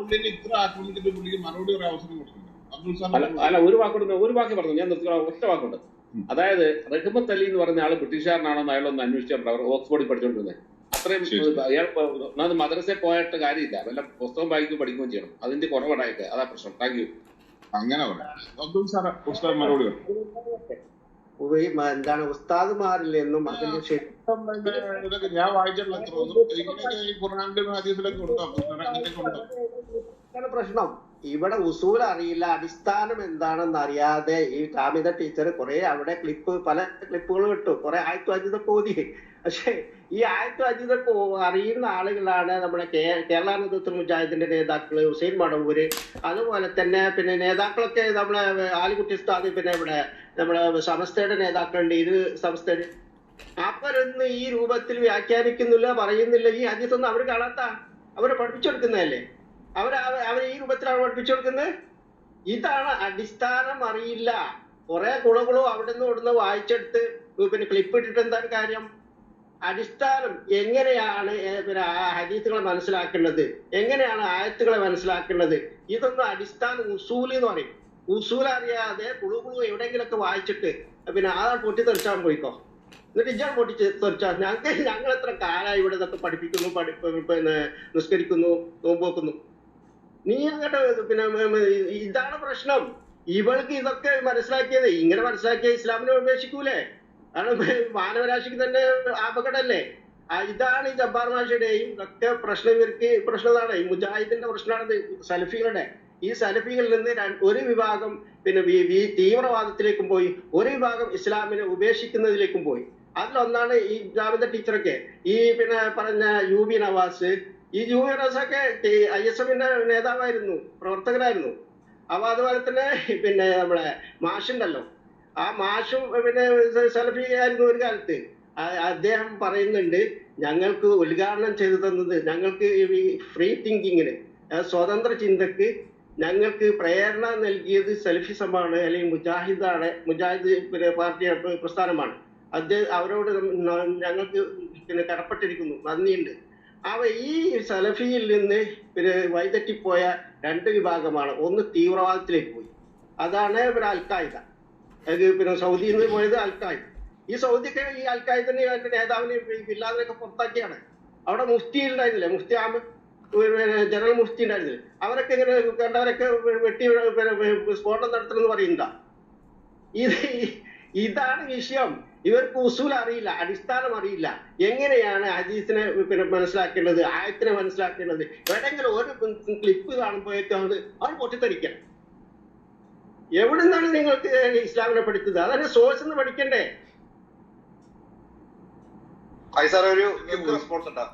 പുള്ളിനെ ഇത്ര ആക്രമിച്ചിട്ട് പുള്ളിക്ക് മറുപടി ഒരു അവസരം അബ്ദുൾ അല്ല സാറിന് അല്ല ഒരു വാക്കുണ്ട് ഒരു വാക്ക് പറഞ്ഞു? ഞാൻ നിർത്തിക്കോളാം ഒറ്റ വാക്കുണ്ട്. അതായത് റഹ്മത്ത് അലി എന്ന് പറഞ്ഞ ആൾ ബ്രിട്ടീഷുകാരനാണെന്ന് അയാളൊന്ന് അന്വേഷിച്ചപ്പോൾ അവർ ഓക്സ്ഫോർഡിൽ പഠിച്ചുകൊണ്ടിരുന്നത് അത്രയും. അയാൾ ഒന്നാമത് മദ്രസയിൽ പോയിട്ട് കാര്യമില്ല. വല്ല പുസ്തകം വായിക്കും പഠിക്കുകയും ചെയ്യണം. അതിന്റെ കുറവുണ്ടായിട്ട് അതാ പ്രശ്നം. Thank you. അങ്ങനെ പറയാം. അബ്ദുൾ സാറ് ഉസ്താദ് മറുപടി എന്താണ് ഉസ്താദുമാരിൽ നിന്നും അതിന് ശരി ഇതൊക്കെ ഞാൻ വായിച്ചിട്ടുള്ള പ്രശ്നം. ഇവിടെ ഉസൂൽ അറിയില്ല അടിസ്ഥാനം എന്താണെന്ന് അറിയാതെ ഈ കാമിത ടീച്ചർ കുറെ അവിടെ ക്ലിപ്പ് പല ക്ലിപ്പുകൾ കിട്ടും കുറെ ആയിരത്തി അജിത പോതി പക്ഷെ ഈ ആയിരത്തി അജിത അറിയുന്ന ആളുകളാണ് നമ്മുടെ കേരള നേതൃത്വ മുജാഹിദിന്റെ നേതാക്കൾ ഹുസൈൻ മടവൂര്. അതുപോലെ തന്നെ പിന്നെ നേതാക്കളൊക്കെ നമ്മളെ ആലിക്കുട്ടി ഉസ്താദ് പിന്നെ ഇവിടെ നമ്മുടെ സമസ്തയുടെ നേതാക്കളുണ്ട് ഇത് സമസ്തയുടെ അവരൊന്നും ഈ രൂപത്തിൽ വ്യാഖ്യാനിക്കുന്നില്ല പറയുന്നില്ല. ഈ ഹദീസൊന്നും അവർ കാണാത്ത അവരെ പഠിപ്പിച്ചെടുക്കുന്നതല്ലേ? അവർ അവർ ഈ രൂപത്തിലാണ് പഠിപ്പിച്ചു കൊടുക്കുന്നത് ഇതാണ് അടിസ്ഥാനം അറിയില്ല. കുറെ ഗുണങ്ങളും അവിടെ നിന്ന് ഇവിടുന്ന് വായിച്ചെടുത്ത് പിന്നെ ക്ലിപ്പ് ഇട്ടിട്ട് എന്താണ് കാര്യം? അടിസ്ഥാനം എങ്ങനെയാണ് പിന്നെ ഹദീസുകളെ മനസ്സിലാക്കേണ്ടത്? എങ്ങനെയാണ് ആയത്തുകളെ മനസ്സിലാക്കേണ്ടത്? ഇതൊന്നും അടിസ്ഥാന ഉസൂലി എന്ന് പറയും. ഉസൂൽ അറിയാതെ കുളു കുളു എവിടെയെങ്കിലൊക്കെ വായിച്ചിട്ട് പിന്നെ ആ പൊട്ടിത്തെറിച്ചാൽ പോയിക്കോ. എന്നിട്ട് ഇജാൻ പൊട്ടിച്ച് തെറിച്ചാൽ ഞങ്ങൾക്ക് ഞങ്ങൾ എത്ര കാലമായി ഇവിടെ ഇതൊക്കെ പഠിപ്പിക്കുന്നു പഠി പിന്നെ നിസ്കരിക്കുന്നു നോമ്പോക്കുന്നു നീ അങ്ങോട്ട് പിന്നെ ഇതാണ് പ്രശ്നം. ഇവൾക്ക് ഇതൊക്കെ മനസ്സിലാക്കിയത് ഇങ്ങനെ മനസ്സിലാക്കിയ ഇസ്ലാമിനെ ഉപേക്ഷിക്കൂലേ? കാരണം മാനവരാശിക്ക് തന്നെ അപകടമല്ലേ ഇതാണ് ഈ ജബ്ബാർ മാഷയുടെയും ഒക്കെ പ്രശ്നം ഇവർക്ക് പ്രശ്നമാണ് ഈ മുജാഹിദിന്റെ പ്രശ്നമാണ് സലഫികളുടെ. ഈ സലഫികളിൽ നിന്ന് ഒരു വിഭാഗം പിന്നെ തീവ്രവാദത്തിലേക്കും പോയി ഒരു വിഭാഗം ഇസ്ലാമിനെ ഉപേക്ഷിക്കുന്നതിലേക്കും പോയി. അതിലൊന്നാണ് ഈ ജാമിദ ടീച്ചറൊക്കെ. ഈ പിന്നെ പറഞ്ഞ യു ബി നവാസ്. ഈ യു ബി നവാസൊക്കെ ഐ എസ് എമ്മിന്റെ നേതാവായിരുന്നു പ്രവർത്തകനായിരുന്നു അപ്പൊ അതുപോലെ തന്നെ പിന്നെ നമ്മളെ മാഷുണ്ടല്ലോ. ആ മാഷും പിന്നെ സലഫിയായിരുന്നു ഒരു കാലത്ത്. അദ്ദേഹം പറയുന്നുണ്ട് ഞങ്ങൾക്ക് ഉദ്ഘാടനം ചെയ്തു തന്നത് ഞങ്ങൾക്ക് ഫ്രീ തിങ്കിങ്ങിന് സ്വതന്ത്ര ചിന്തക്ക് ഞങ്ങൾക്ക് പ്രേരണ നൽകിയത് സെൽഫിസമാണ് അല്ലെങ്കിൽ മുജാഹിദാണ് മുജാഹിദ് പിന്നെ പാർട്ടി പ്രസ്ഥാനമാണ്. അദ്ദേഹം അവരോട് ഞങ്ങൾക്ക് പിന്നെ കടപ്പെട്ടിരിക്കുന്നു നന്ദിയുണ്ട്. അവ ഈ സലഫിയിൽ നിന്ന് പിന്നെ വഴിതെറ്റിപ്പോയ രണ്ട് വിഭാഗമാണ്. ഒന്ന് തീവ്രവാദത്തിലേക്ക് പോയി. അതാണ് പിന്നെ അൽക്കായിദ പിന്നെ സൗദിയിൽ നിന്ന് പോയത് അൽക്കായിദ ഈ സൗദിക്ക് ഈ അൽക്കായിദനെ അതിന്റെ നേതാവിനെ ബില്ലാദിനൊക്കെ പുറത്താക്കിയാണ്. അവിടെ മുഫ്തി ഉണ്ടായിരുന്നില്ലേ? മുഫ്തി ആമ് ജനറൽ മുഫ്തി ഉണ്ടായിരുന്നില്ലേ? അവരൊക്കെ ഇങ്ങനെ കണ്ടവരൊക്കെ വെട്ടി സ്ഫോടനം നടത്തണമെന്ന് പറയുന്നതാ ഇത് ഇതാണ് വിഷയം. ഇവർക്ക് ഉസൂൽ അറിയില്ല അടിസ്ഥാനം അറിയില്ല. എങ്ങനെയാണ് ഹദീസിനെ പിന്നെ മനസ്സിലാക്കേണ്ടത് ആയത്തിനെ മനസ്സിലാക്കേണ്ടത്? എവിടെങ്കിലും ഒരു ക്ലിപ്പ് കാണുമ്പോഴേക്കും അത് അവർ പൊട്ടിത്തെറിക്കണം എവിടെ നിന്നാണ് നിങ്ങൾക്ക് ഇസ്ലാമിനെ പഠിച്ചത്? അതന്നെ സോഴ്സ് എന്ന് പഠിക്കണ്ടേ?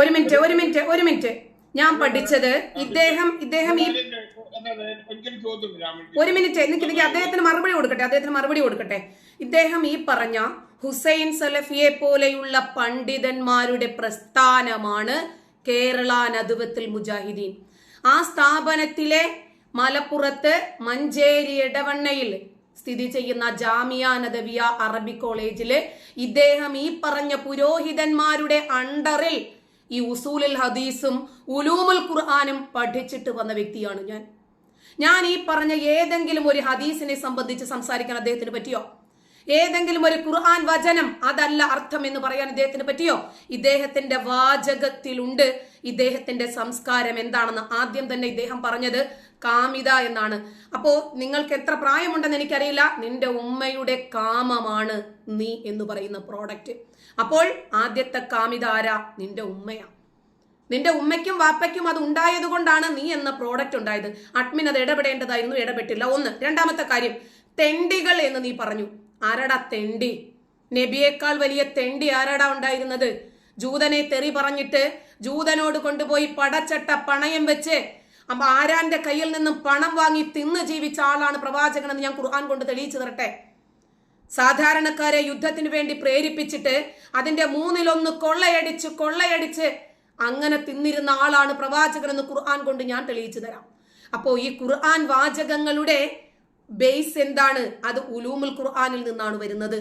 ഒരു മിനിറ്റ് ഒരു മിനിറ്റ് ഒരു മിനിറ്റ്. ഞാൻ പഠിച്ചത് ഇദ്ദേഹം ഇദ്ദേഹം ഈ ഒരു മിനിറ്റ് എനിക്ക് എനിക്ക് അദ്ദേഹത്തിന് മറുപടി കൊടുക്കട്ടെ അദ്ദേഹത്തിന് മറുപടി കൊടുക്കട്ടെ. ഇദ്ദേഹം ഈ പറഞ്ഞ ഹുസൈൻ സലഫിയെ പോലെയുള്ള പണ്ഡിതന്മാരുടെ പ്രസ്ഥാനമാണ് കേരള നദുവത്തിൽ മുജാഹിദീൻ. ആ സ്ഥാപനത്തിലെ മലപ്പുറത്ത് മഞ്ചേരി ഇടവണ്ണയിൽ സ്ഥിതി ചെയ്യുന്ന ജാമിയ നദവിയ അറബി കോളേജിൽ ഇദ്ദേഹം ഈ പറഞ്ഞ പുരോഹിതന്മാരുടെ അണ്ടറിൽ ഈ ഉസൂലുൽ ഹദീസും ഉലൂമുൽ ഖുർആാനും പഠിച്ചിട്ട് വന്ന വ്യക്തിയാണ് ഞാൻ. ഞാൻ ഈ പറഞ്ഞ ഏതെങ്കിലും ഒരു ഹദീസിനെ സംബന്ധിച്ച് സംസാരിക്കാൻ അദ്ദേഹത്തിന് പറ്റിയോ? ഏതെങ്കിലും ഒരു ഖുർആൻ വചനം അതല്ല അർത്ഥം എന്ന് പറയാൻ ഇദ്ദേഹത്തിന് പറ്റിയോ? ഇദ്ദേഹത്തിന്റെ വാചകത്തിലുണ്ട്. ഇദ്ദേഹത്തിന്റെ സംസ്കാരം എന്താണെന്ന് ആദ്യം തന്നെ ഇദ്ദേഹം പറഞ്ഞത് കാമിത എന്നാണ്. അപ്പോ നിങ്ങൾക്ക് എത്ര പ്രായമുണ്ടെന്ന് എനിക്കറിയില്ല. നിന്റെ ഉമ്മയുടെ കാമമാണ് നീ എന്ന് പറയുന്ന പ്രോഡക്റ്റ് അപ്പോൾ ആദ്യത്തെ കാമിതാര നിന്റെ ഉമ്മയാ. നിന്റെ ഉമ്മയ്ക്കും വാപ്പയ്ക്കും അത് ഉണ്ടായത് കൊണ്ടാണ് നീ എന്ന പ്രോഡക്റ്റ് ഉണ്ടായത്. അഡ്മിൻ അത് ഇടപെടേണ്ടതായിരുന്നു ഇടപെട്ടില്ല. ഒന്ന് രണ്ടാമത്തെ കാര്യം തെണ്ടികൾ എന്ന് നീ പറഞ്ഞു. ആരടാ തെണ്ടി? നബിയേക്കാൾ വലിയ തെണ്ടി ആരാടാ ഉണ്ടായിരുന്നത്? ജൂതനെ തെറി പറഞ്ഞിട്ട് ജൂതനോട് കൊണ്ടുപോയി പടച്ചട്ട പണയം വെച്ച് അപ്പൊ ആരാന്റെ കയ്യിൽ നിന്നും പണം വാങ്ങി തിന്ന് ജീവിച്ച ആളാണ് പ്രവാചകനെന്ന് ഞാൻ ഖുർആൻ കൊണ്ട് തെളിയിച്ചു തരട്ടെ. സാധാരണക്കാരെ യുദ്ധത്തിന് വേണ്ടി പ്രേരിപ്പിച്ചിട്ട് അതിന്റെ മൂന്നിലൊന്ന് കൊള്ളയടിച്ച് കൊള്ളയടിച്ച് അങ്ങനെ തിന്നിരുന്ന ആളാണ് പ്രവാചകൻ എന്ന് ഖുർആൻ കൊണ്ട് ഞാൻ തെളിയിച്ചു തരാം. അപ്പോൾ ഈ ഖുർആൻ വാചകങ്ങളുടെ ബേസ് എന്താണ്? അത് ഉലൂമുൽ ഖുർആനിൽ നിന്നാണ് വരുന്നത്.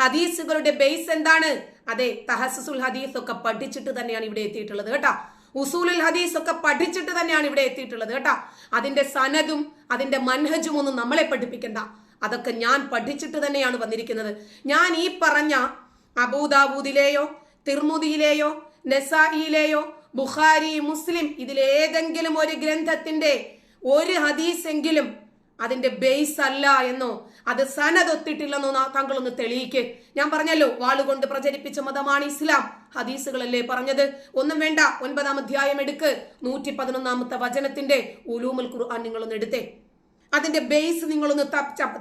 ഹദീസുകളുടെ ബേസ് എന്താണ്? അതെ തഹസുൽ ഹദീസ് ഒക്കെ പഠിച്ചിട്ട് തന്നെയാണ് ഇവിടെ എത്തിയിട്ടുള്ളത് കേട്ടാ. ഉസൂലുൽ ഹദീസ് ഒക്കെ പഠിച്ചിട്ട് തന്നെയാണ് ഇവിടെ എത്തിയിട്ടുള്ളത് കേട്ടാ. അതിന്റെ സനദും അതിന്റെ മൻഹജും ഒന്നും നമ്മളെ പഠിപ്പിക്കണ്ട. അതൊക്കെ ഞാൻ പഠിച്ചിട്ട് തന്നെയാണ് വന്നിരിക്കുന്നത്. ഞാൻ ഈ പറഞ്ഞ അബൂദാബൂദിലെയോ തിർമുദിയിലെയോ നെസായിലെയോ ബുഖാരി മുസ്ലിം ഇതിലേതെങ്കിലും ഒരു ഗ്രന്ഥത്തിന്റെ ഒരു ഹദീസെങ്കിലും അതിന്റെ ബേസ് അല്ല എന്നോ അത് സനതൊത്തിട്ടില്ലെന്നോ താങ്കളൊന്ന് തെളിയിക്ക്. ഞാൻ പറഞ്ഞല്ലോ വാളുകൊണ്ട് പ്രചരിപ്പിച്ച മതമാണ് ഇസ്ലാം. ഹദീസുകളല്ലേ പറഞ്ഞത്? ഒന്നും വേണ്ട ഒൻപതാം അധ്യായം എടുക്ക്. നൂറ്റി പതിനൊന്നാമത്തെ വചനത്തിന്റെ ഉലൂമുൽ ഖുർആൻ നിങ്ങളൊന്ന് എടുത്തേ. അതിന്റെ ബേസ് നിങ്ങളൊന്ന്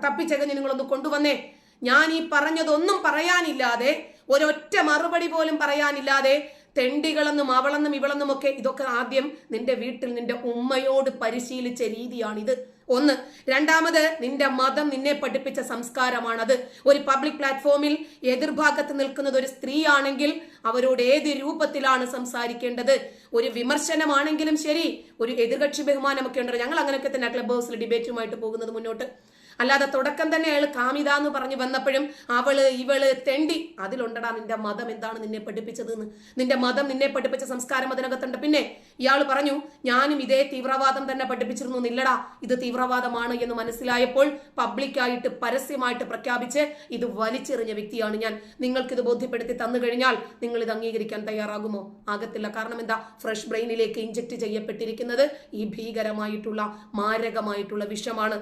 തപ്പിച്ചകഞ്ഞ് നിങ്ങളൊന്ന് കൊണ്ടുവന്നേ. ഞാൻ ഈ പറഞ്ഞതൊന്നും പറയാനില്ലാതെ ഒരൊറ്റ മറുപടി പോലും പറയാനില്ലാതെ തെണ്ടികളെന്നും അവളെന്നും ഇവളെന്നും ഒക്കെ ഇതൊക്കെ ആദ്യം നിന്റെ വീട്ടിൽ നിന്റെ ഉമ്മയോട് പരിശീലിച്ച രീതിയാണിത്. ഒന്ന് രണ്ടാമത് നിന്റെ മതം നിന്നെ പഠിപ്പിച്ച സംസ്കാരമാണത്. ഒരു പബ്ലിക് പ്ലാറ്റ്ഫോമിൽ എതിർഭാഗത്ത് നിൽക്കുന്നത് ഒരു സ്ത്രീയാണെങ്കിൽ അവരോട് ഏത് രൂപത്തിലാണ് സംസാരിക്കേണ്ടത്? ഒരു വിമർശനമാണെങ്കിലും ശരി ഒരു എതിർകക്ഷി ബഹുമാനമൊക്കെ ഉണ്ടല്ലോ. ഞങ്ങൾ അങ്ങനെയൊക്കെ തന്നെ ക്ലബ് ഹൗസിൽ ഡിബേറ്റുമായിട്ട് പോകുന്നത് മുന്നോട്ട്. അല്ലാതെ തുടക്കം തന്നെ അയാൾ കാമിത എന്ന് പറഞ്ഞ് വന്നപ്പോഴും അവൾ ഇവൾ തെണ്ടി അതിലുണ്ടടാ നിന്റെ മതം എന്താണ് നിന്നെ പഠിപ്പിച്ചതെന്ന്? നിന്റെ മതം നിന്നെ പഠിപ്പിച്ച സംസ്കാരം അതിനകത്തുണ്ട്. പിന്നെ ഇയാൾ പറഞ്ഞു ഞാനും ഇതേ തീവ്രവാദം തന്നെ പഠിപ്പിച്ചിരുന്നു നില്ലടാ ഇത് തീവ്രവാദമാണ് എന്ന് മനസ്സിലായപ്പോൾ പബ്ലിക്കായിട്ട് പരസ്യമായിട്ട് പ്രഖ്യാപിച്ച് ഇത് വലിച്ചെറിഞ്ഞ വ്യക്തിയാണ് ഞാൻ. നിങ്ങൾക്കിത് ബോധ്യപ്പെടുത്തി തന്നു കഴിഞ്ഞാൽ നിങ്ങൾ ഇത് അംഗീകരിക്കാൻ തയ്യാറാകുമോ? ആകത്തില്ല. കാരണം എന്താ? ഫ്രഷ് ബ്രെയിനിലേക്ക് ഇഞ്ചക്ട് ചെയ്യപ്പെട്ടിരിക്കുന്നത് ഈ ഭീകരമായിട്ടുള്ള മാരകമായിട്ടുള്ള വിഷമാണ്.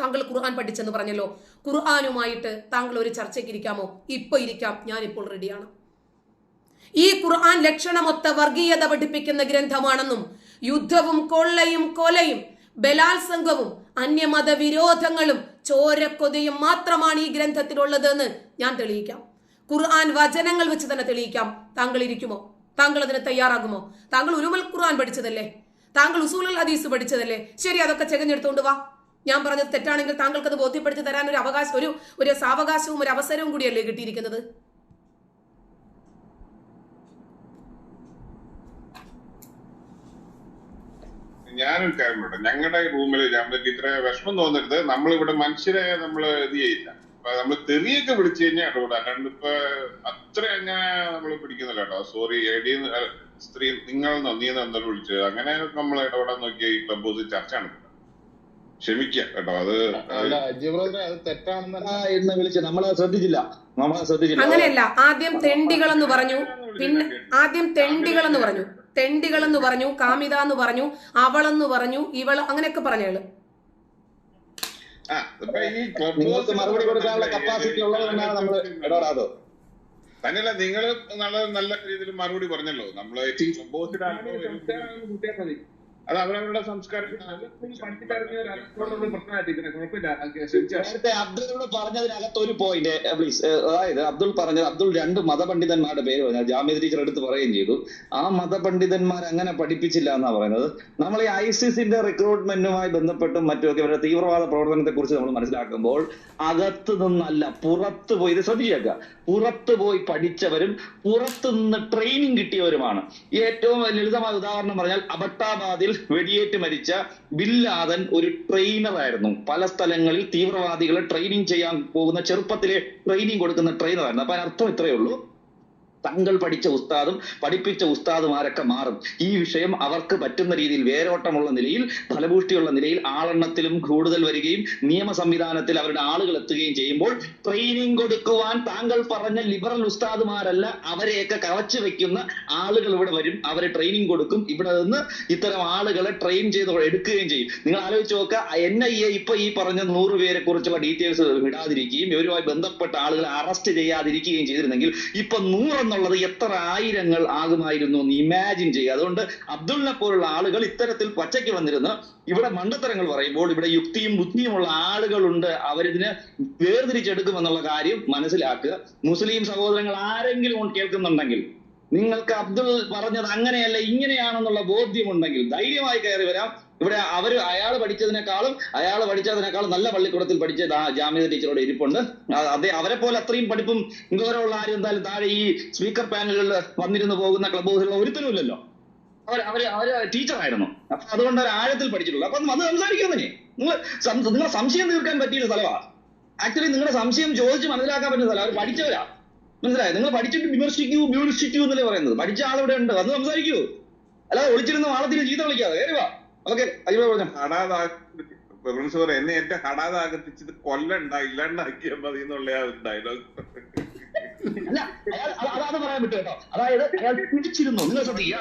താങ്കൾ ഖുർആൻ പഠിച്ചെന്ന് പറഞ്ഞല്ലോ. ഖുർആാനുമായിട്ട് താങ്കൾ ഒരു ചർച്ചയ്ക്ക് ഇരിക്കാമോ? ഇപ്പൊ ഇരിക്കാം. ഞാൻ ഇപ്പോൾ റെഡിയാണ് ഈ ഖുർആൻ ലക്ഷണമൊത്ത വർഗീയത പഠിപ്പിക്കുന്ന ഗ്രന്ഥമാണെന്നും യുദ്ധവും കൊള്ളയും കൊലയും ബലാത്സംഗവും അന്യമത വിരോധങ്ങളും ചോരക്കൊതയും മാത്രമാണ് ഈ ഗ്രന്ഥത്തിലുള്ളതെന്ന് ഞാൻ തെളിയിക്കാം. ഖുർആൻ വചനങ്ങൾ വെച്ച് തന്നെ തെളിയിക്കാം. താങ്കൾ ഇരിക്കുമോ? താങ്കൾ അതിന് തയ്യാറാകുമോ? താങ്കൾ ഉരുമൽ ഖുർആൻ പഠിച്ചതല്ലേ? താങ്കൾ ഉസൂൽ ഹദീസ് പഠിച്ചതല്ലേ? ശരി അതൊക്കെ ചെകഞ്ഞെടുത്തോണ്ട് വാ. ഞാൻ പറഞ്ഞത് തെറ്റാണെങ്കിൽ താങ്കൾക്ക് അത് ബോധ്യപ്പെടുത്തി തരാൻ ഒരു അവകാശം ഒരു ഒരു സാവകാശവും ഒരു അവസരവും കൂടിയല്ലേ കിട്ടിയിരിക്കുന്നത്? ഞാനൊരു കാര്യം പറയട്ടെ. ഞങ്ങളുടെ റൂമിൽ ഞങ്ങൾക്ക് ഇത്ര വിഷമം തോന്നരുത്. നമ്മളിവിടെ മനുഷ്യരെ നമ്മൾ ഇത് ചെയ്യില്ല. നമ്മൾ തെറിയൊക്കെ വിളിച്ചു കഴിഞ്ഞാൽ ഇടപെടാം. അല്ലാണ്ട് ഇപ്പൊ അത്ര അങ്ങനെ നമ്മൾ പിടിക്കുന്നില്ല കേട്ടോ. സോറി എടി സ്ത്രീ നിങ്ങൾ നീന്ന് എന്തായാലും വിളിച്ചത് അങ്ങനെ നമ്മൾ ഇടപെടാൻ നോക്കിയ ഈ ക്ലബ് ഹൗസിൽ ചർച്ചയാണ്. ക്ഷമിക്കുക കേട്ടോ അത് എന്ന് വിളിച്ച്. നമ്മളെ ശ്രദ്ധിച്ചില്ല. നമ്മളെ ശ്രദ്ധിച്ചില്ല. അങ്ങനെയല്ല ആദ്യം തെണ്ടികളെന്ന് പറഞ്ഞു പിന്നെ ആദ്യം തെണ്ടികൾ എന്ന് പറഞ്ഞു തെണ്ടികൾ എന്ന് പറഞ്ഞു കാമിത എന്ന് പറഞ്ഞു അവളെന്ന് പറഞ്ഞു ഇവൾ അങ്ങനെയൊക്കെ പറഞ്ഞു ആ ഇപ്പൊ ഈ ക്ലബ് നിങ്ങൾക്ക് മറുപടി കൊടുക്കാനുള്ള കപ്പാസിറ്റി ഉള്ളത് കൊണ്ടാണ് നമ്മൾ ഇടപെടാത്തത്. തന്നെയല്ല നിങ്ങൾ നല്ല നല്ല രീതിയിൽ മറുപടി പറഞ്ഞല്ലോ. നമ്മൾ അത് അവരവരുടെ സംസ്കാരം നേരത്തെ അബ്ദുളിനോട് പറഞ്ഞതിനകത്ത് ഒരു പോയിന്റ് പ്ലീസ് അതായത് അബ്ദുൾ പറഞ്ഞത് അബ്ദുൾ രണ്ട് മതപണ്ഡിതന്മാരുടെ പേര് പറഞ്ഞു ജാമ്യ ടീച്ചർ എടുത്ത് പറയുകയും ചെയ്തു. ആ മതപണ്ഡിതന്മാർ അങ്ങനെ പഠിപ്പിച്ചില്ല എന്നാ പറയുന്നത്. നമ്മൾ ഈ ഐസിസിന്റെ റിക്രൂട്ട്മെന്റുമായി ബന്ധപ്പെട്ടും മറ്റുമൊക്കെ ഇവരുടെ തീവ്രവാദ പ്രവർത്തനത്തെ കുറിച്ച് നമ്മൾ മനസ്സിലാക്കുമ്പോൾ അകത്ത് നിന്നല്ല പുറത്ത് പോയി ഇത് ശ്രദ്ധിച്ചേക്കുക പുറത്ത് പോയി പഠിച്ചവരും പുറത്ത് നിന്ന് ട്രെയിനിങ് കിട്ടിയവരുമാണ്. ഏറ്റവും ലളിതമായ ഉദാഹരണം പറഞ്ഞാൽ അബട്ടാബാദിൽ വെടിയേറ്റ് മരിച്ച ബില്ലാദൻ ഒരു ട്രെയിനറായിരുന്നു പല സ്ഥലങ്ങളിൽ തീവ്രവാദികളെ ട്രെയിനിങ് ചെയ്യാൻ പോകുന്ന ചെറുപ്പത്തിലെ ട്രെയിനിങ് കൊടുക്കുന്ന ട്രെയിനറായിരുന്നു അപ്പൊ അതിനർത്ഥം ഇത്രയേ ഉള്ളൂ. തങ്ങൾ പഠിച്ച ഉസ്താദും പഠിപ്പിച്ച ഉസ്താദുമാരൊക്കെ മാറും. ഈ വിഷയം അവർക്ക് പറ്റുന്ന രീതിയിൽ വേരോട്ടമുള്ള നിലയിൽ ഫലപുഷ്ടിയുള്ള നിലയിൽ ആളെണ്ണത്തിലും കൂടുതൽ വരികയും നിയമ സംവിധാനത്തിൽ അവരുടെ ആളുകൾ എത്തുകയും ചെയ്യുമ്പോൾ ട്രെയിനിങ് കൊടുക്കുവാൻ താങ്കൾ പറഞ്ഞ ലിബറൽ ഉസ്താദുമാരല്ല അവരെയൊക്കെ കവച്ചു വെക്കുന്ന ആളുകൾ ഇവിടെ വരും. അവരെ ട്രെയിനിങ് കൊടുക്കും. ഇവിടെ നിന്ന് ഇത്തരം ആളുകളെ ട്രെയിൻ ചെയ്ത് എടുക്കുകയും ചെയ്യും. നിങ്ങൾ ആലോചിച്ച് നോക്കുക എൻ ഐ എ ഇപ്പൊ ഈ പറഞ്ഞ നൂറ് പേരെ കുറിച്ചുള്ള ഡീറ്റെയിൽസ് വിടാതിരിക്കുകയും ഇവരുമായി ബന്ധപ്പെട്ട ആളുകളെ അറസ്റ്റ് ചെയ്യാതിരിക്കുകയും ചെയ്തിരുന്നെങ്കിൽ ഇപ്പൊ നൂറെന്നുള്ളത് എത്ര ആയിരങ്ങൾ ആകുമായിരുന്നു എന്ന് ഇമാജിൻ ചെയ്യുക. അതുകൊണ്ട് അബ്ദുള്ള പോലുള്ള ആളുകൾ ഇത്തരത്തിൽ പച്ചയ്ക്ക് വന്നിരുന്ന് ഇവിടെ മണ്ടത്തരങ്ങൾ പറയുമ്പോൾ ഇവിടെ യുക്തിയും ബുദ്ധിയുമുള്ള ആളുകളുണ്ട്. അവരിതിനെ വേർതിരിച്ചെടുക്കുമെന്നുള്ള കാര്യം മനസ്സിലാക്കുക. മുസ്ലിം സഹോദരങ്ങൾ ആരെങ്കിലും കേൾക്കുന്നുണ്ടെങ്കിൽ നിങ്ങൾക്ക് അബ്ദുൾ പറഞ്ഞത് അങ്ങനെയല്ല ഇങ്ങനെയാണെന്നുള്ള ബോധ്യമുണ്ടെങ്കിൽ ധൈര്യമായി കയറി വരാം. ഇവിടെ അവർ അയാൾ പഠിച്ചതിനേക്കാളും അയാൾ പഠിച്ചതിനേക്കാളും നല്ല പള്ളിക്കൂടത്തിൽ പഠിച്ച ജാമ്യത ടീച്ചറോട് ഇരിപ്പുണ്ട്. അതെ അവരെ പോലെ അത്രയും പഠിപ്പും ഗൗരവമുള്ള ആരും എന്തായാലും താഴെ ഈ സ്പീക്കർ പാനലുകളിൽ വന്നിരുന്നു പോകുന്ന ക്ലബ് ഹൗസിലുള്ള ഒരുത്തരുമില്ലല്ലോ അവർ അവർ അവർ ടീച്ചറായിരുന്നു. അപ്പൊ അതുകൊണ്ട് അവർ ആഴത്തിൽ പഠിച്ചിട്ടുള്ളൂ. അപ്പൊ അത് സംസാരിക്കുന്നതിനെ നിങ്ങൾ നിങ്ങളെ സംശയം തീർക്കാൻ പറ്റിയ സ്ഥലമാണ് ആക്ച്വലി നിങ്ങളുടെ സംശയം ചോദിച്ച് മനസ്സിലാക്കാൻ പറ്റുന്ന സ്ഥലം അവർ പഠിച്ചവരാ. മനസ്സിലായോ? നിങ്ങൾ പഠിച്ചിട്ട് വിമർശിക്കൂ വിമർശിക്കൂ എന്നല്ലേ പറയുന്നത്. പഠിച്ച ആളിവിടെ ഉണ്ട്. അത് സംസാരിക്കൂ. അല്ലാതെ ഒളിച്ചിരുന്ന് ആളത്തിന് ചീത്ത വിളിക്കാതെ. കയറി വാ ഓക്കെ അയ്യോ പറഞ്ഞു. പ്രിൻസിപ്പൽ എന്നെ ഏറ്റവും ഹടാതാകത്തിച്ചത് കൊല്ലണ്ട ഇല്ലാണ്ടാക്കിയാൽ മതി എന്നുള്ള ആ ഒരു ഡയലോഗ് അല്ല അയാൾ അത് അത് പറയാൻ പറ്റും കേട്ടോ അതായത് അയാൾ പിടിച്ചിരുന്നു. നിങ്ങൾ ശ്രദ്ധിക്കുക.